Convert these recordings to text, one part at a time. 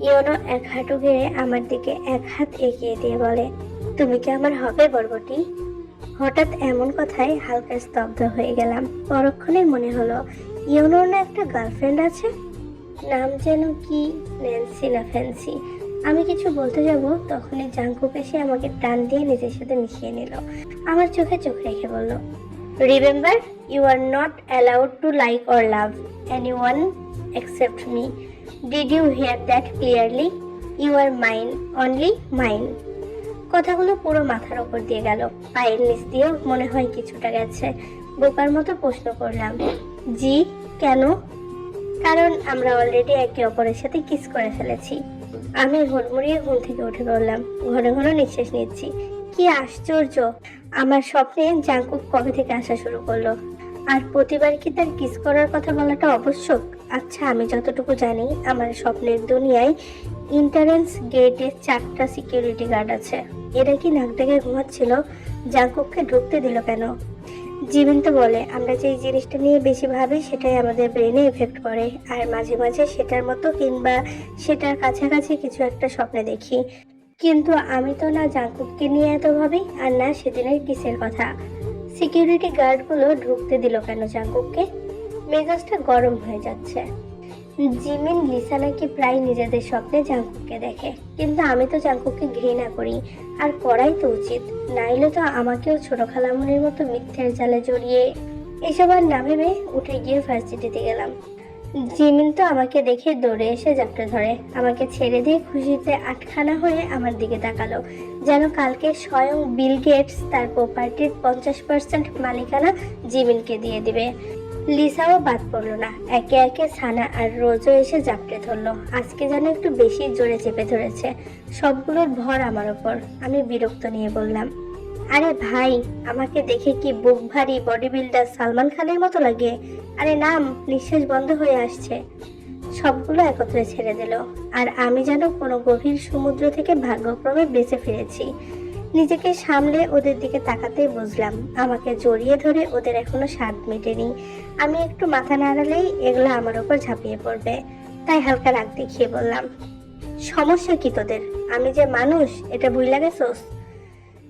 ইয়নো এক হাঁটু গেড়ে আমার দিকে এক হাত এগিয়ে দিয়ে বলে, তুমি কি আমার হবে, বরবটি? হঠাৎ এমন কথায় হালকা স্তব্ধ হয়ে গেলাম। পরক্ষণে মনে হলো, ইয়নোর না একটা গার্লফ্রেন্ড আছে? নাম যেন কি ন্যান্সি না ফ্যান্সি। আমি কিছু বলতে যাব, তখনই জাঙ্কুক এসে আমাকে টান দিয়ে নিজের সাথে মিশিয়ে নিল। আমার চোখে চোখ রেখে বলল remember you are not allowed to like or love anyone except me. Did you hear that clearly? You are mine, only mine. কথাগুলো পুরো মাথার ওপর দিয়ে গেল। পায়ের নিচ দিয়েও মনে হয় কিছুটা গেছে। বোকার মতো প্রশ্ন করলাম জি কেন? কারণ আমরা অলরেডি একে অপরের সাথে কিস করে ফেলেছি। আমি হুড়মুড়িয়ে ঘুম থেকে উঠে পড়লাম। ঘন ঘন নিঃশ্বাস নিচ্ছি। কি আশ্চর্য! আমার স্বপ্নে জাঙ্কুক কবে থেকে আসা শুরু করল? আর প্রতিবার কি তার কিস করার কথা বলাটা আবশ্যক? আচ্ছা আমি যতটুকু জানি, আমার স্বপ্নের দুনিয়ায় ইন্টারেন্স গেটে চারটা সিকিউরিটি গার্ড আছে। এরা কি নাক ডেকে ঘুমাচ্ছিল? জাঙ্কুককে ঢুকতে দিল কেন? জীবন তো বলে, আমরা যে জিনিসটা নিয়ে বেশি ভাবি, সেটাই আমাদের ব্রেনে এফেক্ট করে। আর মাঝে মাঝে সেটার মতো কিংবা সেটার কাছাকাছি কিছু একটা স্বপ্নে দেখি। কিন্তু আমি তো না জাঙ্কুককে নিয়ে এত ভাবি, আর না সেদিনের কিসের কথা। সিকিউরিটি গার্ডগুলো ঢুকতে দিল কেন জাঙ্গককে মেজাজটা গরম হয়ে যাচ্ছে। জিমিন, লিসা নাকি প্রায় নিজেদের স্বপ্নে জাঙ্কুককে দেখে। কিন্তু আমি তো জাঙ্কুককে ঘৃণা করি, আর করাই তো উচিত। নাইলে তো আমাকেও ছোট খালামুনির মতো মিথ্যের জালে জড়িয়ে এসব আর না ভেবে উঠে গিয়ে ভার্সিটিতে গেলাম। জিমিন তো আমাকে দেখে দৌড়ে এসে জাপটে ধরে। আমাকে ছেড়ে দিয়ে খুশিতে আটখানা হয়ে আমার দিকে তাকালো। যেন কালকে স্বয়ং বিল গেটস তার প্রপার্টির পঞ্চাশ পার্সেন্ট মালিকানা জিমিনকে দিয়ে দিবে। লিসাও বাদ পড়ল না। একে একে সানা আর রোজও এসে জাপটে ধরলো। আজকে যেন একটু বেশি জোরে চেপে ধরেছে। সবগুলোর ভর আমার ওপর। আমি বিরক্ত নিয়ে বললাম আরে ভাই, আমাকে দেখে কি বুক ভারী বডি বিল্ডার সালমান খানের মতো লাগে? আরে নাম নিঃশ্বাস বন্ধ হয়ে আসছে। সবগুলো একত্রে ছেড়ে দিল। আর আমি যেন কোনো গভীর সমুদ্র থেকে ভাগ্যক্রমে বেঁচে ফিরেছি। নিজেকে সামলে ওদের দিকে তাকাতেই বুঝলাম, আমাকে জড়িয়ে ধরে ওদের এখনও স্বাদ মেটেনি। আমি একটু মাথা নাড়ালেই এগুলো আমার ওপর ঝাঁপিয়ে পড়বে। তাই হালকা রাগ দেখিয়ে বললাম, সমস্যা কি তোদের? আমি যে মানুষ, এটা ভুল লাগে গেছোস?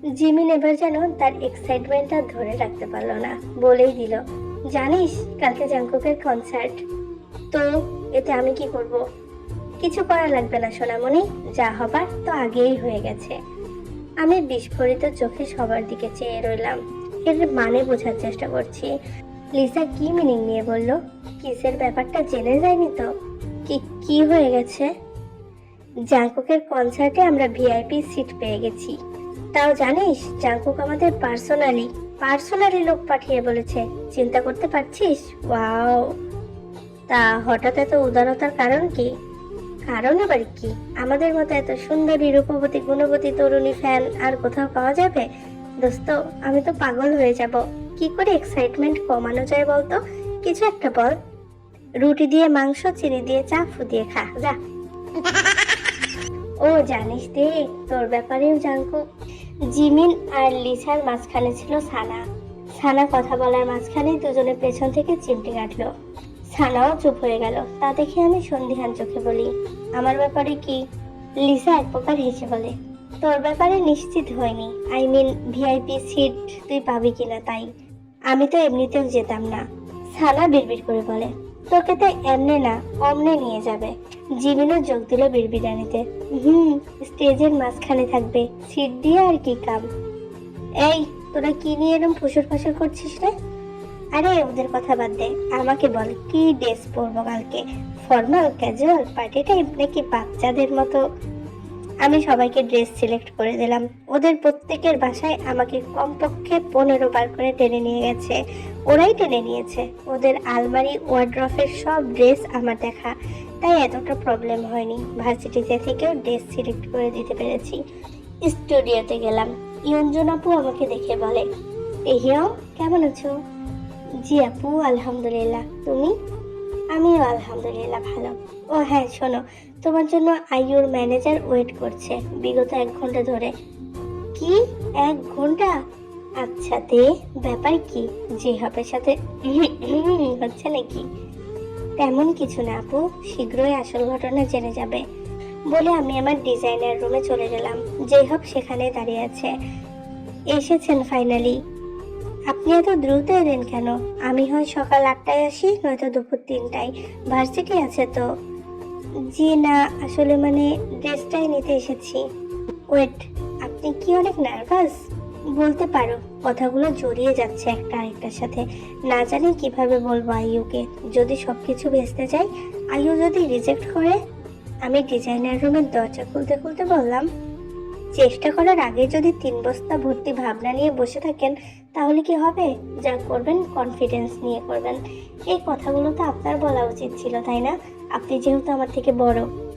জিমিন এবার যেন তার এক্সাইটমেন্টটা ধরে রাখতে পারল না, বলেই দিল, জানিস, কালকে জাঙ্কুকের কনসার্ট তো এতে আমি কি করব? কিছু করা লাগবে না, সোনামণি, যা হবার তো আগেই হয়ে গেছে। আমি বিস্ফোরিত চোখে সবার দিকে চেয়ে রইলাম। এর মানে বোঝার চেষ্টা করছি। লিসা কি মিনিং নিয়ে বলল? কিসের ব্যাপারটা জেনে যায়নি তো? কি কি হয়ে গেছে? জাঙ্কুকের কনসার্টে আমরা ভিআইপি সিট পেয়ে গেছি। তাও জানিস, জাঙ্কুক আমাদের পার্সোনালি পার্সোনালি লোক পাঠিয়ে বলেছে। চিন্তা করতে পারছিস? ওয়াও তা হঠাৎ এত উদারতার কারণ কি? কারণ আবার কি? আমাদের মতো এত সুন্দরী, রূপবতী, গুণবতী তরুণী ফ্যান আর কোথাও পাওয়া যাবে? দোস্ত, আমি তো পাগল হয়ে যাব। কি করে এক্সাইটমেন্ট কমানো যায় বলতো? কিছু একটা বল। রুটি দিয়ে মাংস, চিনি দিয়ে চা ফুদিয়ে খা। যা। ও, জানিস দে তোর ব্যাপারেও জানকো জিমিন আর লিসার মাঝখানে ছিল সানা। সানা কথা বলার মাঝখানে দুজনে পেছন থেকে চিমটি কাটলো। সানাও চুপ হয়ে গেল। তা দেখে আমি সন্ধিহান চোখে বলি, আমার ব্যাপারে কি? লিসা এক প্রকার হেসে বলে, তোর ব্যাপারে নিশ্চিত হয়নি। আই মিন ভিআইপি সিট তুই পাবি কিনা তাই। আমি তো এমনিতেও যেতাম না। সানা বিড়বিড় করে বলে, তোকে তো এমনে না, অমনে নিয়ে যাবে। জিমিনও যোগ দিল বিড়বিড়ানিতে হুম, স্টেজের মাঝখানে থাকবে সিট দিয়ে আর কি কাম। এই, তোরা কি নিয়ে এরকম ফুসুর ফাসুর করছিস রে? আরে, ওদের কথা বাদ দে। আমাকে বল, কি ড্রেস পরবো কালকে? ফর্মাল, ক্যাজুয়াল, পার্টি টাইপ, নাকি বাচ্চাদের মতো? আমি সবাইকে ড্রেস সিলেক্ট করে দিলাম। ওদের প্রত্যেকের বাসায় আমাকে কমপক্ষে পনেরো বার করে টেনে নিয়ে গেছে। ওরাই টেনে নিয়েছে। ওদের আলমারি ওয়ার্ড্রফের সব ড্রেস আমার দেখা। তাই এতটা প্রবলেম হয়নি। ভার্সিটিতে থেকেও ড্রেস সিলেক্ট করে দিতে পেরেছি। স্টুডিওতে গেলাম। ইয়ঞ্জন আপু আমাকে দেখে বলে এহিয়াও কেমন আছো? জি আপু, আলহামদুলিল্লাহ। তুমি? আমিও আলহামদুলিল্লাহ ভালো। ও হ্যাঁ শোনো, তোমার জন্য আইউর ম্যানেজার ওয়েট করছে বিগত এক ঘণ্টা ধরে। কি? এক ঘণ্টা? আচ্ছা তে, ব্যাপার কি? যে হপের সাথে হচ্ছে নাকি? তেমন কিছু না, আপু। শীঘ্রই আসল ঘটনা জেনে যাবে। বলে আমি আমার ডিজাইনার রুমে চলে গেলাম। যেই হোক, সেখানে দাঁড়িয়ে আছে। এসেছেন ফাইনালি আপনি এত দ্রুত এলেন কেন? আমি হয় সকাল আটটায় আসি, নয়তো দুপুর তিনটায়। ভার্সিটি আছে তো? জি না, আসলে মানে ড্রেসটাই নিতে এসেছি। ওয়েট আপনি কি অনেক নার্ভাস বলতে পারো, কথাগুলো জড়িয়ে যাচ্ছে একটা আরেকটার সাথে। না জানি কীভাবে বলব আইউকে যদি সব সবকিছু বেচতে যাই আইউ যদি রিজেক্ট করে, আমি ডিজাইনার রুমের দরজা খুলতে খুলতে বললাম, চেষ্টা করার আগে যদি তিন বস্তা ভর্তি ভাবনা নিয়ে বসে থাকেন, তাহলে কি হবে? যা করবেন কনফিডেন্স নিয়ে করবেন। এই কথাগুলো তো আপনার বলা উচিত ছিল, তাই না? আপনি যেহেতু আমার থেকে বড়।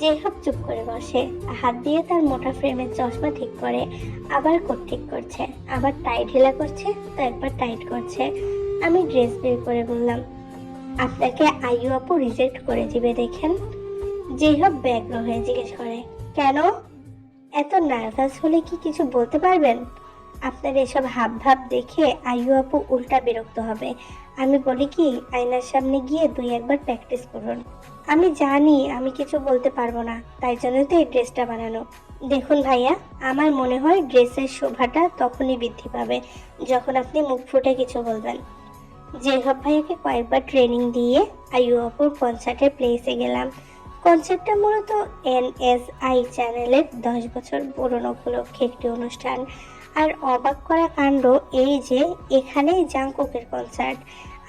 জেহাব চুপ করে বসে, হাত দিয়ে তার মোটা ফ্রেমের চশমা ঠিক করে, আবার কোট ঠিক করছে, আবার টাই ঢিলা করছে, তো একবার টাইট করছে। আমি ড্রেস বের করে বললাম, আপনাকে আইউ আপু রিজেক্ট করে দিবে দেখেন। জেহাব ব্যগ্র হয়ে জিজ্ঞেস করে, কেন? এত নার্ভাস হলে কি কিছু বলতে পারবেন? আপনার এসব হাব ভাব দেখে আইউ আপু উল্টা বিরক্ত হবে। আমি বলি কি, আয়নার সামনে গিয়ে দুই একবার প্র্যাকটিস করুন। আমি জানি আমি কিছু বলতে পারব না, তাই জন্য তো এই ড্রেসটা বানানো। দেখুন ভাইয়া, আমার মনে হয় ড্রেসের শোভাটা তখনই বৃদ্ধি পাবে, যখন আপনি মুখ ফুটে কিছু বলবেন। জেহব ভাইয়াকে কয়েকবার ট্রেনিং দিয়ে আইউ অপুর কনসার্টের প্লেসে গেলাম। কনসার্টটা মূলত এনএসআই চ্যানেলের দশ বছর পুরনো উপলক্ষে একটি অনুষ্ঠান। আর অবাক করা কাণ্ড এই যে এখানেই জাংকুকের কনসার্ট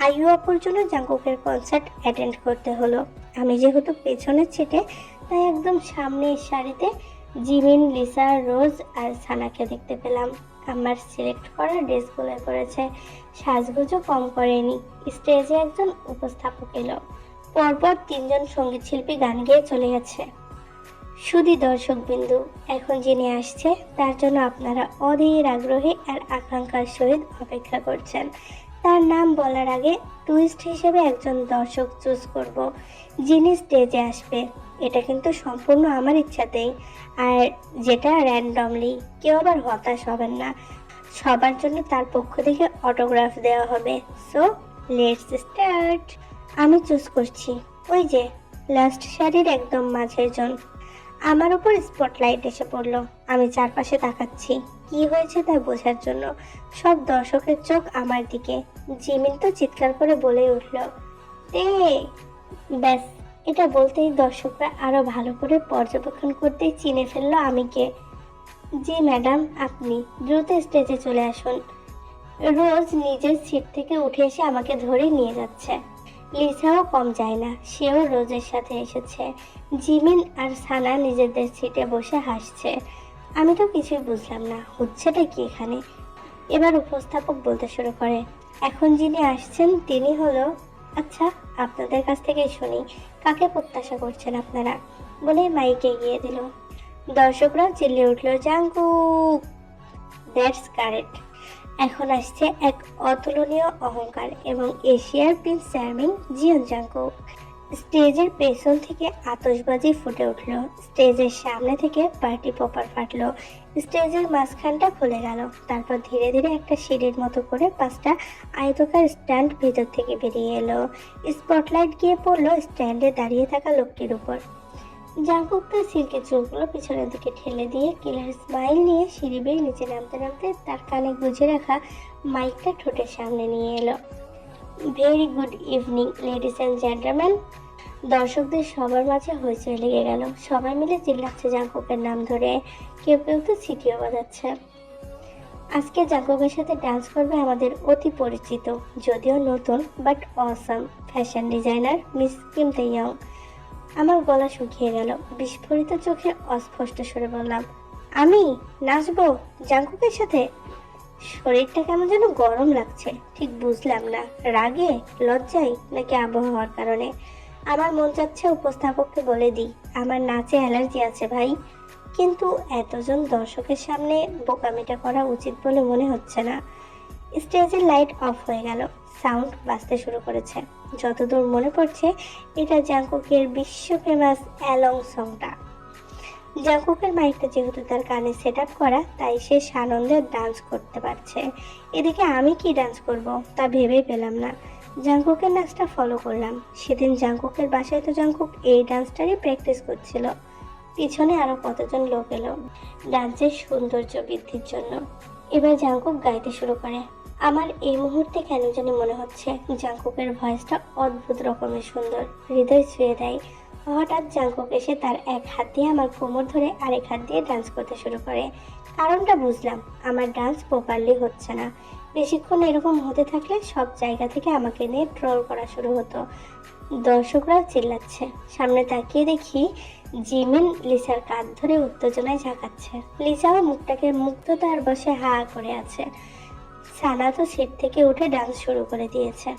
আইউ অপুর জন্য জাংকুকের কনসার্ট অ্যাটেন্ড করতে হলো। আমি যেহেতু পেছনের ছিটে তাই একদম সামনের সারিতে জিমিন, লিসা, রোজ আর সানাকে দেখতে পেলাম। আমার সিলেক্ট করা ড্রেসগুলো করেছে। সাজগুজও কম করেনি। স্টেজে একজন উপস্থাপক এলো। পরপর তিনজন সংগীত শিল্পী গান গেয়ে চলে গেছে। শুধু দর্শক বিন্দু এখন যিনি আসছে, তার জন্য আপনারা অধীর আগ্রহে আর আকাঙ্ক্ষার সহিত অপেক্ষা করছেন। তার নাম বলার আগে টুইস্ট হিসেবে একজন দর্শক চুজ করব, যিনি স্টেজে আসবে। এটা কিন্তু সম্পূর্ণ আমার ইচ্ছাতেই। আর যেটা র্যান্ডমলি কেউ আবার হতাশ হবেন না। সবার জন্য তার পক্ষ থেকে অটোগ্রাফ দেওয়া হবে। সো লেটস স্টার্ট আমি চুজ করছি। ওই যে লাস্ট শাড়ির একদম মাঝের জন। আমার উপর স্পটলাইট এসে পড়ল। আমি চারপাশে তাকাচ্ছি। কি হয়েছে তা বোঝার জন্য সব দর্শকের চোখ আমার দিকে। জিমিন তো চিৎকার করে বলে উঠল এ ব্যাস, এটা বলতেই দর্শকরা আরও ভালো করে পর্যবেক্ষণ করতেই চিনে ফেলল আমি কে জি, ম্যাডাম, আপনি দ্রুত স্টেজে চলে আসুন। রোজ নিজের সিট থেকে উঠে এসে আমাকে ধরে নিয়ে যাচ্ছে। লিসাও কম যায় না, সেও রোজের সাথে এসেছে। জিমিন আর সানা নিজেদের সিটে বসে হাসছে। আমি তো কিছুই বুঝলাম না হচ্ছেটা কি এখানে? এবার উপস্থাপক বলতে শুরু করে, এখন যিনি আসছেন, তিনি হলো আচ্ছা আপনাদের কাছ থেকে শুনি, কাকে প্রত্যাশা করছেন আপনারা? বলে মাইকে এগিয়ে দিল। দর্শকরা চিল্লে উঠল, জাঙ্কুক! দ্যাটস কারেক্ট এখন আসছে এক অতুলনীয় অহংকার এবং এশিয়ার প্রিন্স চার্মিং জিয়ন জাঙ্কুক স্টেজের পেছন থেকে আতশবাজি ফুটে উঠল। স্টেজের সামনে থেকে পার্টি পপার ফাটলো। স্টেজের মাঝখানটা খুলে গেল। তারপর ধীরে ধীরে একটা সিঁড়ির মতো করে পাঁচটা আয়তকার স্ট্যান্ড ভেতর থেকে বেরিয়ে এলো। স্পটলাইট গিয়ে পড়ল স্ট্যান্ডে দাঁড়িয়ে থাকা লোকটির উপর। জাঙ্কুক তার সিল্কে চুলগুলো পিছনের দিকে ঠেলে দিয়ে কিলার স্মাইল নিয়ে সিঁড়ি বেয়ে নিচে নামতে নামতে তার কানে গুজে রাখা মাইকটা ঠোঁটের সামনে নিয়ে এলো। Very good evening ladies and gentleman দর্শকদের সবার মাঝে হইচই লেগে গেল। সবাই মিলে চিল্লাচ্ছে জাঙ্কুকের নাম ধরে। কেউ কেউ তো সিটিও বাজাচ্ছে। আজকে জাঙ্কুকের সাথে ডান্স করবে আমাদের অতি পরিচিত, যদিও নতুন but awesome fashion designer miss Kim Taeyoung আমার গলা শুকিয়ে গেল। বিস্ফোরিত চোখে অস্পষ্ট সরে বললাম, আমি? নাচবো? জাঙ্কুকের সাথে? শরীরটা কেমন যেন গরম লাগছে। ঠিক বুঝলাম না, রাগে, লজ্জায় নাকি আবহাওয়ার কারণে। আমার মন চাচ্ছে উপস্থাপককে বলে দিই, আমার নাচে অ্যালার্জি আছে ভাই। কিন্তু এতজন দর্শকের সামনে বোকামিটা করা উচিত বলে মনে হচ্ছে না। স্টেজের লাইট অফ হয়ে গেল। সাউন্ড বাজতে শুরু করেছে। যতদূর মনে পড়ছে, এটা জাঙ্কুকের বিশ্ব ফেমাস অ্যালং সংটা। জাঙ্কুকের মাইকটা যেহেতু তার কানে সেট করা, তাই সে সানন্দে ডান্স করতে পারছে। এদিকে আমি কি ডান্স করব, তা ভেবেই পেলাম না। জাঙ্কুকের নাচটা ফলো করলাম। সেদিন জাঙ্কুকের বাসায় তো জাঙ্কুক এই ডান্সটারই প্র্যাকটিস করছিল। পিছনে আরও কতজন লোক এলো। ডান্সের সৌন্দর্য বৃদ্ধির জন্য। এবার জাঙ্কুক গাইতে শুরু করে। আমার এই মুহূর্তে কেন জানি মনে হচ্ছে জাঙ্কুকের ভয়েসটা অদ্ভুত রকমের সুন্দর, হৃদয় ছুঁয়ে দেয়। হঠাৎ জাঙ্কুক এসে তার এক হাত দিয়ে আমার কোমর ধরে আরেক হাত দিয়ে ডান্স করতে শুরু করে। কারণটা বুঝলাম, আমার ডান্স প্রপারলি হচ্ছে না। বেশিক্ষণ এরকম হতে থাকলে সব জায়গা থেকে আমাকে নিয়ে ট্রল করা শুরু হতো। দর্শকরাও চিল্লাচ্ছে। সামনে তাকিয়ে দেখি জিমিন লিসার কাঁধ ধরে উত্তেজনায় ঝাঁকাচ্ছে। লিসাও মুখটাকে মুগ্ধতার বসে হা করে আছে। সানা তো সিট থেকে উঠে ডান্স শুরু করে দিয়েছে।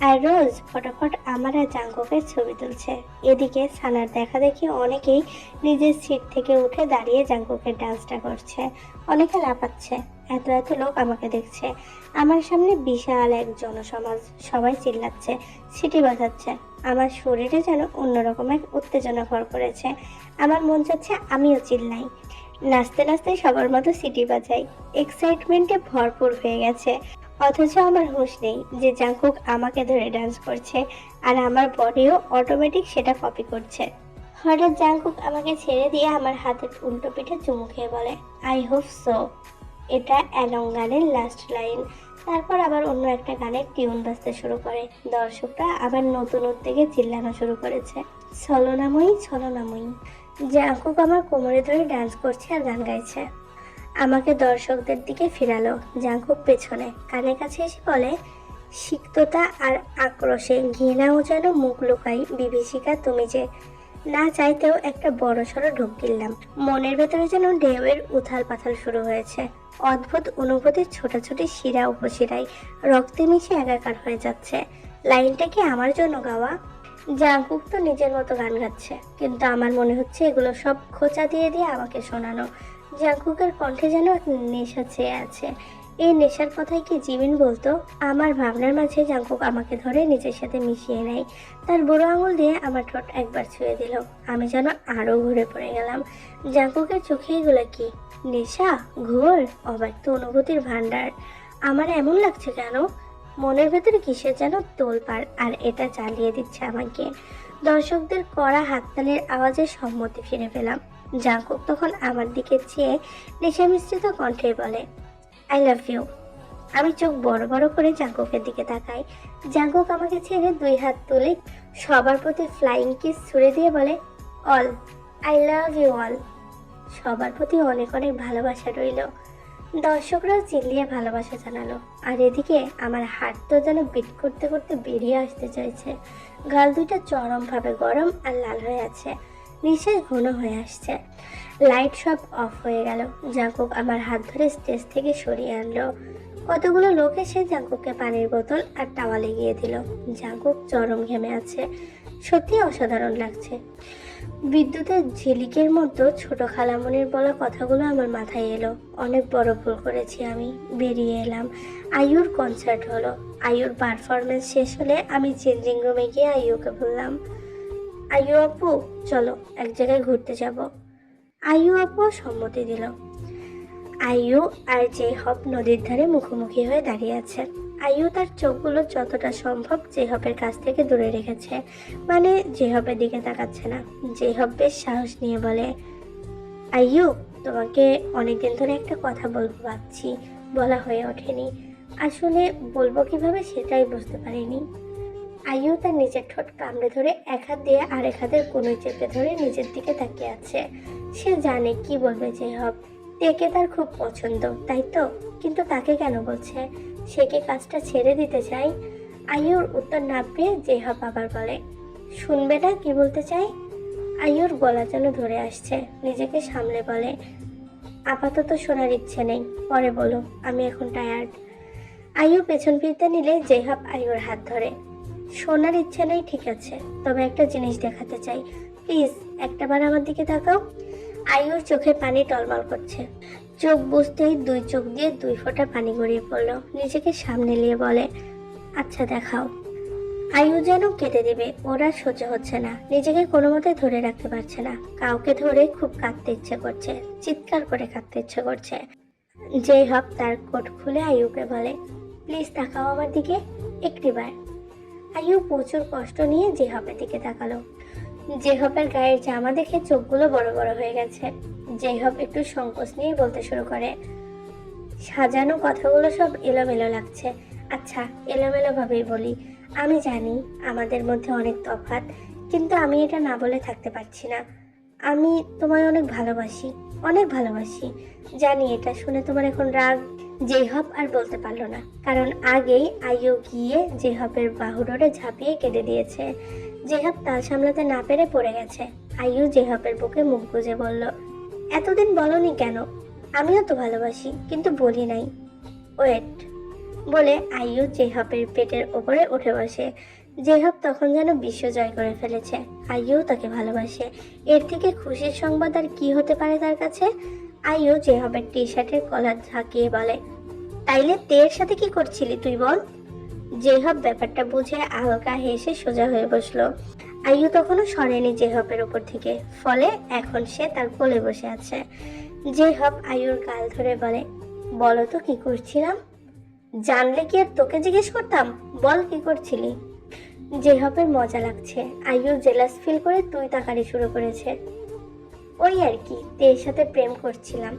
আর রোজ ফটাফট আমার আর জাঙ্গকের ছবি তুলছে। এদিকে সানার দেখা দেখি অনেকেই নিজের সিট থেকে উঠে দাঁড়িয়ে জাঙ্গকের ডান্সটা করছে। অনেকে লাফাচ্ছে। এত এত লোক আমাকে দেখছে। আমার সামনে বিশাল এক জনসমাজ। সবাই চিল্লাচ্ছে সিটি বাজাচ্ছে আমার শরীরে যেন অন্যরকম এক উত্তেজনা ভর করেছে। আমার মন চাচ্ছে আমিও চিল্লাই। নাচতে নাচতে সবার মতো সিটি বাজাই। এক্সাইটমেন্টে ভরপুর হয়ে গেছে। অথচ আমার হুঁশ নেই যে জাঙ্কুক আমাকে ধরে ডান্স করছে আর আমার বডিও অটোমেটিক সেটা কপি করছে। হঠাৎ জাঙ্কুক আমাকে ছেড়ে দিয়ে আমার হাতের উল্টো পিঠে চুমু খেয়ে বলে আই হোপ সো এটা অ্যালং গানের লাস্ট লাইন তারপর আবার অন্য একটা গানের টিউন বাজতে শুরু করে। দর্শকরা আবার নতুন উদ্যোগে চিল্লানো শুরু করেছে। ছলনাময়ী ছলনাময়ী। জাঙ্কুক আমার কোমরে ধরে ডান্স করছে আর গান গাইছে। আমাকে দর্শকদের দিকে ফেরালো। জাঙ্কুক পেছনে কানের কাছে এসে বলে, সিক্ততা আর আক্রোশে ঘৃণাও যেন মুখ লুকাই। বিভীষিকা, তুমি যে না চাইতেও একটা বড় সড়ো ঢোক গিললাম। মনের ভেতরে যেন ঢেউয়ের উথাল পাথাল শুরু হয়েছে। অদ্ভুত অনুভূতির ছোটাছুটি শিরা উপশিরায়। রক্তে মিশে একাকার হয়ে যাচ্ছে। লাইনটা কি আমার জন্য গাওয়া? জাঙ্কুক তো নিজের মতো গান গাচ্ছে, কিন্তু আমার মনে হচ্ছে এগুলো সব খোঁচা দিয়ে দিয়ে আমাকে শোনানো। জাঙ্কুকের কণ্ঠে যেন এক নেশা চেয়ে আছে। এই নেশার কথাই কি জিমিন বলতো? আমার ভাবনার মাঝে জাঙ্কুক আমাকে ধরে নিজের সাথে মিশিয়ে নেয়। তার বুড়ো আঙুল দিয়ে আমার ঠোঁট একবার ছুঁয়ে দিল। আমি যেন আরও ঘুরে পড়ে গেলাম। জাঙ্কুকের চোখে এগুলো কি? নেশা? ঘোর? অব্যক্ত অনুভূতির ভান্ডার আমার এমন লাগছে কেন? মনের ভেতরে কিসের যেন তোলপাড়, আর এটা চালিয়ে দিচ্ছে আমাকে। দর্শকদের কড়া হাততালির আওয়াজে সম্মতি ফিরে পেলাম। জাঙ্কুক তখন আমার দিকে চেয়ে নেশা মিশ্রিত কণ্ঠে বলে আই লাভ ইউ আমি চোখ বড় বড় করে জাঙ্কুকের দিকে তাকাই। জাঙ্কুক আমাকে ছেড়ে দুই হাত তুলে সবার প্রতি ফ্লাইং কিস ছুড়ে দিয়ে বলে all I love you all সবার প্রতি অনেক অনেক ভালোবাসা রইল। দর্শকরাও চিল্লিয়ে ভালোবাসা জানালো। আর এদিকে আমার হাত তো যেন বিট করতে করতে বেরিয়ে আসতে চাইছে। গাল দুইটা চরমভাবে গরম আর লাল হয়ে আছে। নিঃশ্বাস ঘন হয়ে আসছে। লাইট সব অফ হয়ে গেল। জাঙ্কুক আমার হাত ধরে স্টেজ থেকে সরিয়ে আনলো। কতগুলো লোক এসে জাঙ্কুককে পানির বোতল আর টাওয়াল এগিয়ে দিল। জাঙ্কুক চরম ঘেমে আছে। সত্যি অসাধারণ লাগছে। বিদ্যুতের ঝিলিকের মতো ছোট খালামনির বলা কথাগুলো আমার মাথায় এলো। অনেক বড় ভুল করেছি আমি। বেরিয়ে এলাম। আয়ুর কনসার্ট হলো। আয়ুর পারফরমেন্স শেষ হলে আমি চেঞ্জিং রুমে গিয়ে আয়ুকে বললাম আয়ু আপু, চলো এক জায়গায় ঘুরতে যাব। আয়ু আপু সম্মতি দিল। আয়ু আর জেহব নদীর ধারে মুখোমুখি হয়ে দাঁড়িয়ে আছে। আয়ু তার চোখগুলো যতটা সম্ভব জেহবের কাছ থেকে দূরে রেখেছে। মানে জেহবের দিকে তাকাচ্ছে না। জেহব বেশ সাহস নিয়ে বলে আয়ু তোমাকে অনেকদিন ধরে একটা কথা বলব ভাবছি। বলা হয়ে ওঠেনি। আসলে বলব কীভাবে সেটাই বুঝতে পারিনি। আয়ু তার নিজের ঠোঁট কামড়ে ধরে এক হাত দিয়ে আরেক হাতের কোনো চেপে ধরে নিজের দিকে তাকিয়ে আছে। সে জানে কি বলবে জেহব। তেকে তার খুব পছন্দ, তাই তো? কিন্তু তাকে কেন বলছে? সে কি কাজটা ছেড়ে দিতে চায়? আয়ুর উত্তর না পেয়ে জেহব আবার বলে, শুনবে না কি বলতে চাই আয়ুর গলা যেন ধরে আসছে, নিজেকে সামলে বলে, আপাতত শোনার ইচ্ছে নেই, পরে বলো, আমি এখন টায়ার্ড আয়ু পেছন ফিরতে নিলে জেহাব আয়ুর হাত ধরে, শোনার ইচ্ছে নেই, ঠিক আছে, তবে একটা জিনিস দেখাতে চাই। প্লিজ, একটাবার আমার দিকে তাকাও। আয়ুর চোখে পানি টলমল করছে। চোখ বুঝতেই দুই চোখ দিয়ে দুই ফোঁটা পানি গড়িয়ে পড়ল। নিজেকে সামনে নিয়ে বলে আচ্ছা দেখাও। আয়ু যেন কেটে দেবে, ওরা সহ্য হচ্ছে না। নিজেকে কোনো মতে ধরে রাখতে পারছে না। কাউকে ধরে খুব কাঁদতে ইচ্ছে করছে, চিৎকার করে কাঁদতে ইচ্ছে করছে। যেই হক তার কোট খুলে আয়ুকে বলে, প্লিজ তাকাও আমার দিকে একটিবার। আয়ু প্রচুর কষ্ট নিয়ে যে হবের দিকে তাকালো। জেহবের গায়ের জামা দেখে চোখগুলো বড় বড় হয়ে গেছে। জেহব একটু সংকোচ নিয়ে বলতে শুরু করে, সাজানো কথাগুলো সব এলোমেলো লাগছে। আচ্ছা এলোমেলো ভাবেই বলি। আমি জানি আমাদের মধ্যে অনেক তফাৎ, কিন্তু আমি এটা না বলে থাকতে পারছি না। আমি তোমায় অনেক ভালোবাসি অনেক ভালোবাসি। জানি এটা শুনে তোমার এখন রাগ। জেহব আর বলতে পারল না, কারণ আগেই আইও গিয়ে জেহবের বাহুডোরে ঝাঁপিয়ে কেঁদে দিয়েছে। জেহব তাল সামলাতে না পেরে পড়ে গেছে। আইও জেহবের বুকে মুখ গুজে বলল, এতদিন বলনি কেন? আমিও তো ভালোবাসি, কিন্তু বলি নাই। ওয়েট, বলে আইও জেহবের পেটের ওপরে উঠে বসে। জেহব তখন যেন বিশ্ব জয় করে ফেলেছে। আইউ তাকে ভালোবাসে। এর থেকে খুশির সংবাদ আর কি হতে পারে তার কাছে? আইও জেহবের টি শার্টের কলার ঝাঁকিয়ে বলে, তাইলে তের সাথে কি করছিলি তুই বল? জেহব ব্যাপারটা বুঝে হালকা হেসে সোজা হয়ে বসল। আইয়ু তখনও সরেনি জেহবের উপর থেকে, ফলে এখন সে তার কোলে বসে আছে। জেহব আয়ুর গাল ধরে বলে, বলো তো কি করছিলাম? জানলে কি আর তোকে জিজ্ঞেস করতাম? বল কি করছিলি? জেহবের মজা লাগছে। আয়ু জেলাস ফিল করে তুই তাকারি শুরু করেছে। ওই আর কি, তের সাথে প্রেম করছিলাম।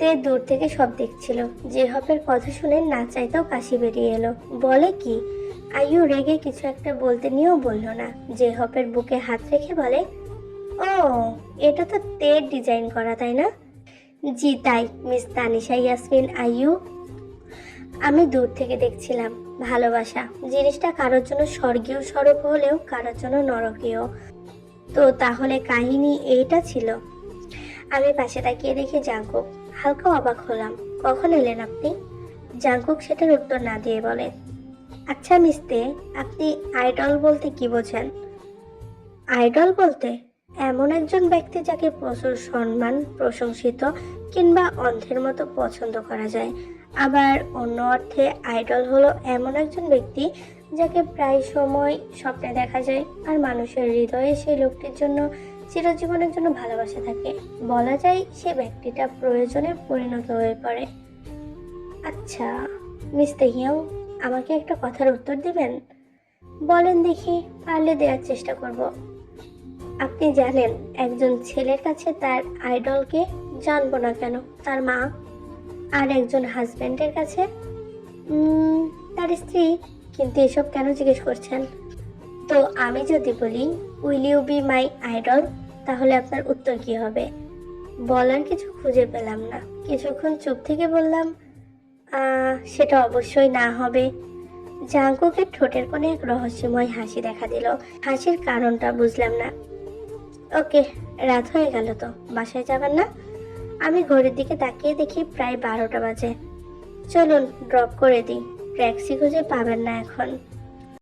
তে দূর থেকে সব দেখছিল। জেহবের কথা শুনে না চাইতেও কাশি বেরিয়ে এলো। বলে কি? আয়ু রেগে কিছু একটা বলতে নিয়েও বলল না। জেহবের বুকে হাত রেখে বলে, ও, এটা তো তের ডিজাইন করা, তাই না? জি, তাই, মিস তানিশা ইয়াসমিন, আইয়ু। আমি দূর থেকে দেখছিলাম। ভালোবাসা। জিনিসটা কারোর জন্য স্বর্গীয় স্বরূপ হলেও কারোর জন্য নরকীয়। তো তাহলে কাহিনী এইটা ছিল। আমি পাশে তাকিয়ে দেখি জাঙ্কুক। হালকা অবাক হলাম। কখন এলেন আপনি? জাঙ্কুক সেটার উত্তর না দিয়ে বলে আচ্ছা মিস্তে, আপনি আইডল বলতে কি বোঝেন? আইডল বলতে এমন একজন ব্যক্তি যাকে প্রচুর সম্মান, প্রশংসিত কিংবা অন্ধের মতো পছন্দ করা যায়। আবার অন্য অর্থে, আইডল হলো এমন একজন ব্যক্তি যাকে প্রায় সময় স্বপ্নে দেখা যায় আর মানুষের হৃদয়ে সেই লোকটির জন্য চিরজীবনের জন্য ভালোবাসা থাকে। বলা যায় সে ব্যক্তিটা প্রয়োজনে পরিণত হয়ে পড়ে। আচ্ছা মিস তেহিয়াও, আমাকে একটা কথার উত্তর দিবেন? বলেন দেখি, পারলে দেওয়ার চেষ্টা করব। আপনি জানেন, একজন ছেলের কাছে তার আইডলকে জানব না কেন? তার মা আর একজন হাজব্যান্ডের কাছে? তার স্ত্রী কিন্তু এসব কেন জিজ্ঞেস করছেন? তো আমি যদি বলি will you be my idol তাহলে আপনার উত্তর কি হবে? বলার কিছু খুঁজে পেলাম না। কিছুক্ষণ চুপ থেকে বললাম সেটা অবশ্যই না হবে। জাঙ্কুকের ঠোঁটের কোণে এক রহস্যময় হাসি দেখা দিল। হাসির কারণটা বুঝলাম না। ওকে, রাত হয়ে গেল তো, বাসায় যাবেন না? আমি ঘড়ির দিকে তাকিয়ে দেখি প্রায় বারোটা বাজে। চলুন, ড্রপ করে দিই। ট্যাক্সি খুঁজে পাবেন না এখন।